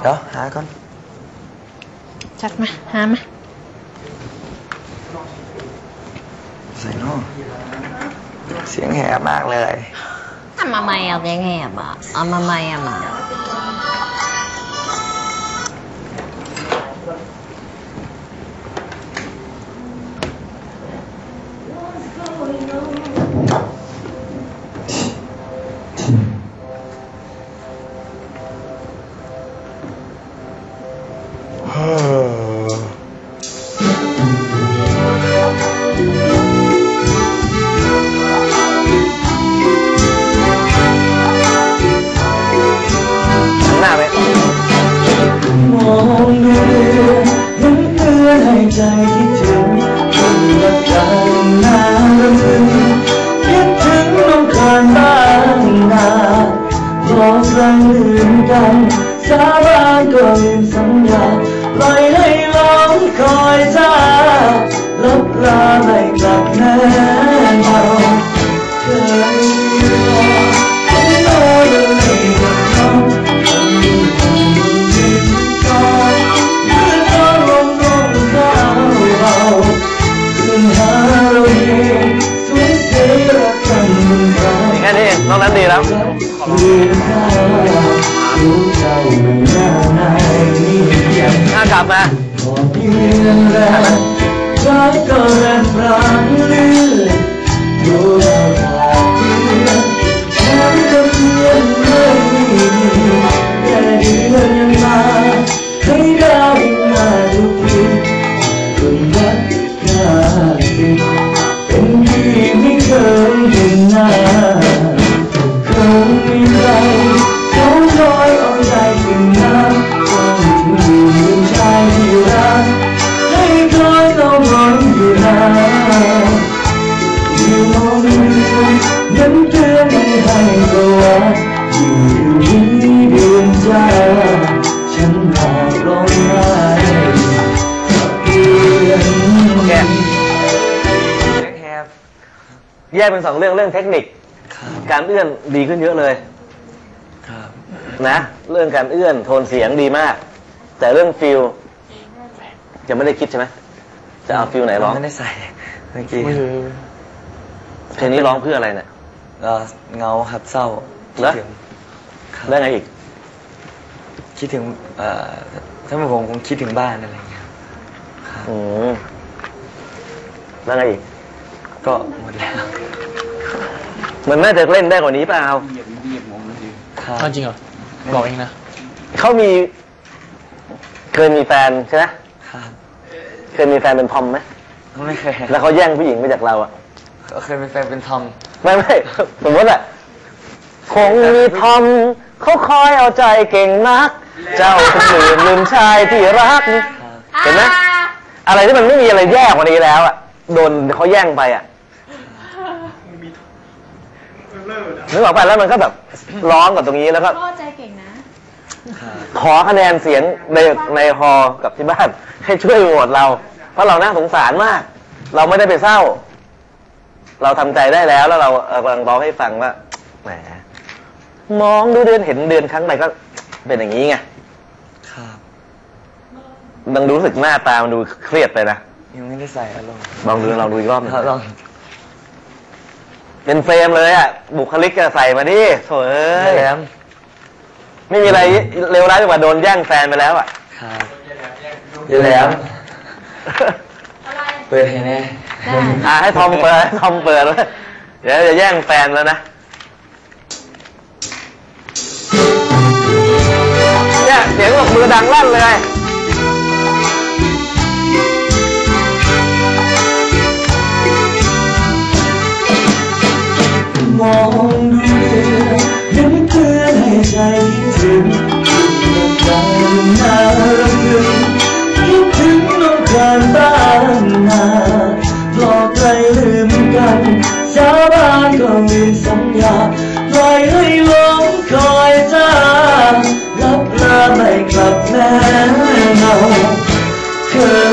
เดี๋ยวหาก่อนจัดมา หามา ใส่นอกเสียงแหบมากเลย ทำมาไม่เอาแดงแหบอะเอามาไม่เอามา ลับลาไม่กลับแน่นอนเคยรอฉันร แยกเป็นสองเรื่องเรื่องเทคนิคครับการเอื้อนดีขึ้นเยอะเลยครับนะเรื่องการเอื้อนโทนเสียงดีมาก แต่เรื่องฟิลจะไม่ได้คิดใช่ไหมจะเอาฟิลไหนร้องไม่ได้ใส่เมื่อกี้เพลงนี้ร้องเพื่ออะไรเนี่ยเอ่อเงาครับเศร้าคิดแล้วถึงครับแล้วไงอีก คิดถึงเอ่อถ้าเป็นผมคงคิดถึงบ้านอะไรอย่างเงี้ยครับอืมแล้วไงอีก ก็หมดแล้วมันน่าจะเล่นได้กว่านี้เปล่าครับเอาจริงเหรอบอกเองนะเขามี เคยมีแฟนใช่ไหมครับเคยมีแฟนเป็นทอมไหมไม่เคยแล้วเขาแย่งผู้หญิงไปจากเราอะก็เคยเป็นแฟนเป็นทอมไม่ไม่สมมติอะคงมีทอมเขาคอยเอาใจเก่งนัก เจ้าคนอื่นลืมชายที่รักเห็นไหมอะไรที่มันไม่มีอะไรแย่กว่านี้แล้วอะโดนเขาแย่งไปอะ นึกออกไปะแล้วมันก็แบบร้องกับตรงนี้แล้วก็พ่อใจเก่งนะครับขอคะแนนเสียงในในฮอลล์กับที่บ้าน ให้ช่วยโหวตเรา เพราะเราน่าสงสารมาก เราไม่ได้ไปเศร้า เราทำใจได้แล้วแล้วเราเอ่อกำลังร้องให้ฟังว่าแหมมองดูเดือนเห็นเดือนครั้งใดก็เป็นอย่างนี้ไงครับดังรู้สึกหน้าตามันดูเครียดไปนะยังไม่ได้ใส่อารมณ์ลองดูลองดูอีกรอบหนึงครับลอง เป็นเฟรมเลยอะ บุคลิกจะใส่มาดิโถ่เอ้ยแย้มไม่มีอะไรเลวร้ายไปกว่าโดนแย่งแฟนไปแล้วอะครับอยู่แล้วเปิดให้แน่ได้อ่าให้ทอมเปิดให้ทอมเปิดเลยเดี๋ยวจะแย่งแฟนแล้วนะเนี่ยเสียงบอกมือดังลั่นเลย น สาบานก็ลืมสัญญาปล่อยให้ลมคอยจ้ารับลาไม่กลับแม่เงาเคย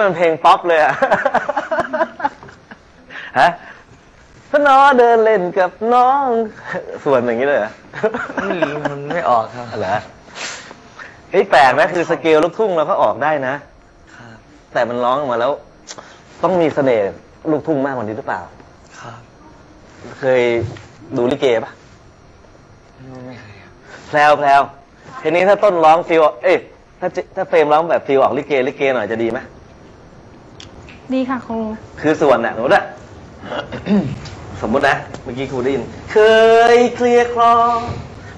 เป็นเพลงป๊อปเลยอะฮะพน้อเดินเล่นกับน้อง ส่วนอย่างนี้เลยเหรอไม่รู้มันไม่ออกครับเหรอเฮ้ยแปลกนะคือสเกลลูกทุ่งเราก็ออกได้นะครับแต่มันร้องออกมาแล้ว ต้องมีเสน่ห์ลูกทุ่งมากกว่านี้หรือเปล่า ครับ เคยดูลิเกปะไม่เคยครับแพลวแพลวทีนี้ถ้าต้นร้องฟิลเอ้ยถ้าเจถ้าเฟรมร้องแบบฟิลออกลิเกลิเกหน่อยจะดีไหม ดีค่ะครู คือส่วนน่ะสมมติอะ สมมตินะ เมื่อกี้ครูได้ยิน เคยเคลียร์คลอ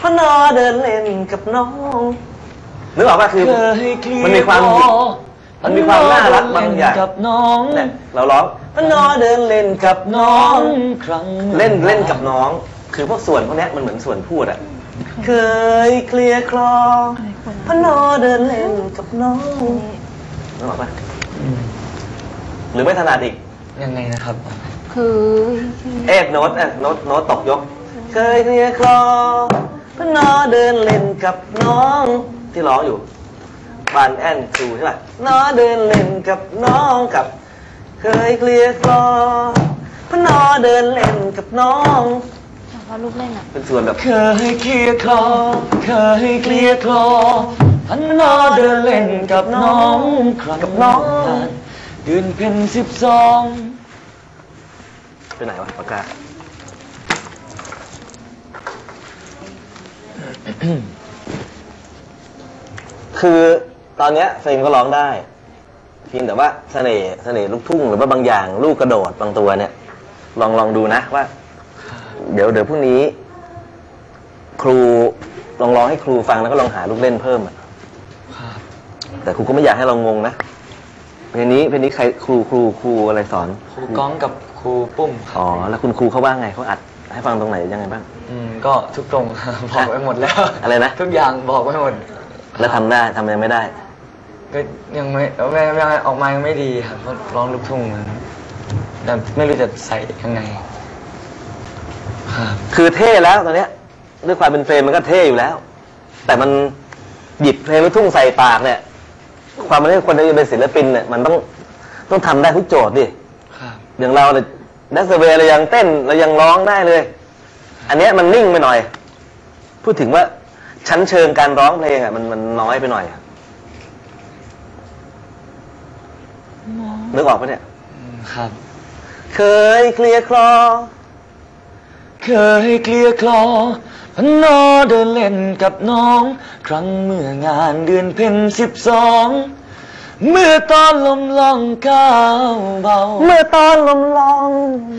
พระนอเดินเล่นกับน้องนึกออกป่ะคือเคยเคลียร์มันมีความคอมันมีความน่ารักบางอย่างกับน้องเนี่ยเราร้องพระนอเดินเล่นกับน้น้อองงครั้งเล่นเล่นกับน้อง คือพวกส่วนพวกเนี้ยมันเหมือนส่วนพูดอะเคยเคลียร์คลอพระนอเดินเล่นกับน้องนึกออกป่ะอืม หรือไม่ถนัดอีก ยังไงนะครับ คือเอฟโน้ตเอะโน้ตโน้ตตกยก เคยเคลียร์คลอพนอเดินเล่นกับน้องที่ร้องอยู่บานแอนครูใช่ป่ะน้อเดินเล่นกับน้องกับ เคยเคลียร์คลอพนอเดินเล่นกับน้องเพราะลูกเล่นอะ เป็นส่วนแบบ เคยเคลียร์คลอเคยเคลียร์คลอพันนอเดินเล่นกับน้องครั้งกับน้องนั้น เดือนเพ็ญสิบสองไปไหนวะปากกา คือตอนเนี้ยเฟรมก็ร้องได้เพียงแต่ว่าเสน่ห์เสน่ห์ลูกทุ่งหรือว่าบางอย่างลูกกระโดดบางตัวเนี่ย ลองลองดูนะว่า เดี๋ยวเดี๋ยวพรุ่งนี้ ครูลองร้องให้ครูฟังแล้วก็ลองหาลูกเล่นเพิ่มอะครับแต่ครูก็ไม่อยากให้เรางงนะ เพลงนี้เพลงนี้ใครครูครูครูอะไรสอน ครูก้องกับครูปุ้มครับอ๋อ แล้วคุณครูเขาว่าไงเขาอัดให้ฟังตรงไหนยังไงบ้างอืมก็ทุกตรง บอกไว้หมดแล้วอะไรนะ ทุกอย่างบอกไว้หมดแล้วทำได้ทำยังไม่ได้ ก็ยังไม่ไม่ไม่ไม่ออกมายังไม่ดีครับเพราะร้องลูกทุ่งมันแต่ไม่รู้จะใส่ยังไงครับคือเท่แล้วตอนเนี้ยด้วยความเป็นเฟรมมันก็เท่อยู่แล้ว แต่มันหยิบเพลงลูกทุ่งใส่ปากเนี่ย ความเป็นคนที่เป็นศิลปินเนี่ยมันต้องต้องทำได้ทุกโจทย์ดิครับอย่างเราเนี่ยดัสเวย์เรายังเต้นเรายังร้องได้เลย อันเนี้ยมันนิ่งไปหน่อย พูดถึงว่าชั้นเชิงการร้องเพลงอะมันมันน้อยไปหน่อยอะนึกออกปะเนี่ยอืมครับ เคยเคลียร์คลอ เคยเคลียร์คลอพ นอเดินเล่นกับน้อง ครั้งเมื่องานเดือนเพ็ญสิบสองเมื่อตอนลมลองก้าวเบา เมื่อตอนลมลอง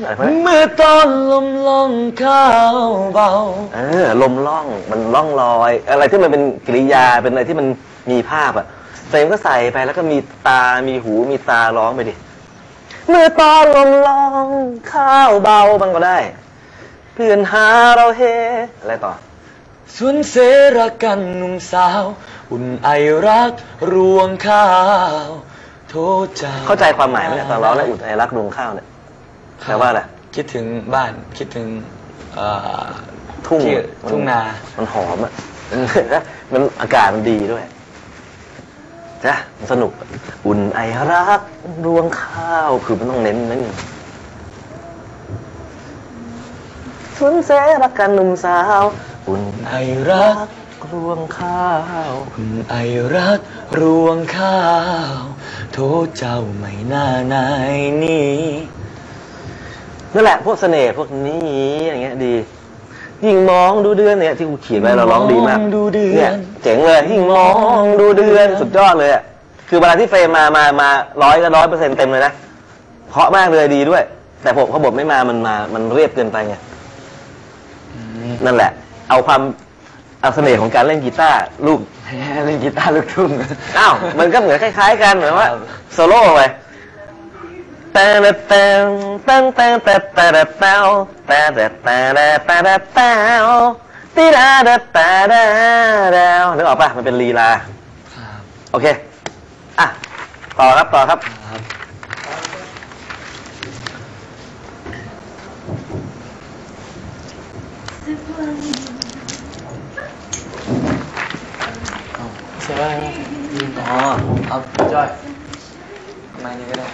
อะไรพวกเนี้ยเมื่อตอนลมลองข้าวเบา เออลมล่องมันล่องลอย อะไรที่มันเป็นกริยาเป็นอะไรที่มันมีภาพอะเฟรมก็ใส่ไปแล้วก็มีตา มีหู มีตาร้องไปดิ เมื่อตอนลมลองข้าวเบามันก็ได้เพื่อนหาเราเฮอะไรต่อส่วนเสรักกันหนุ่มสาว อุ่นไอรักรวงข้าวโทษใจเข้าใจความหมายไหมเนี่ยตอนร้องแล้วอุดไอรักดวงข้าวเนี่ยแปลว่าอะไรคิดถึงบ้านคิดถึงเอ่อทุ่งที่มัทุ่งนา มันหอมอะมันอากาศมันดีด้วยจ้ะมันสนุก อุ่นไอรักรวงข้าวคือมันต้องเน้นนิดนึง สวนเสรักกันหนุ่มสาวอุ่นไอรักรวงข้าวอุ่นไอรักรวงข้าว โทษเจ้าไม่น่านายนี่นั่นแหละพวกเสน่ห์พวกนี้อย่างเงี้ยดียิ่งมองดูเดือนเนี่ยที่กูเขียนไว้เราร้องดีมากมองดูเดือนเนี่ยเจ๋งเลยยิ่งมองดูเดือนสุดยอดเลยอะคือเวลาที่เฟรมมามามาร้อยก็ร้อยเปอร์เซ็นต์เต็มเลยนะเพราะมากเลยดีด้วย แต่ผมเขาบทไม่มามันมามันเรียบเกินไปไงอืม นั่นแหละ เอาความเอาเสน่ห์ของการเล่นกีตาร์ลูก เล่นกีตาร์ลูกทุ่งอ้าวมันก็เหมือนคล้ายๆกันเหมือนว่าครับโซโล่ไปแต่แต่แต่แต่แต่แต่แต่แต่แต่แต่แต่แต่แต่แต่แต่ตีดาดาแต่ดาดานึกออกป่ะมันเป็นลีลาครับโอเคอะต่อครับต่อครับ ใช่ไหมอ๋อเอาจ้อยมาเนี่ก็ได้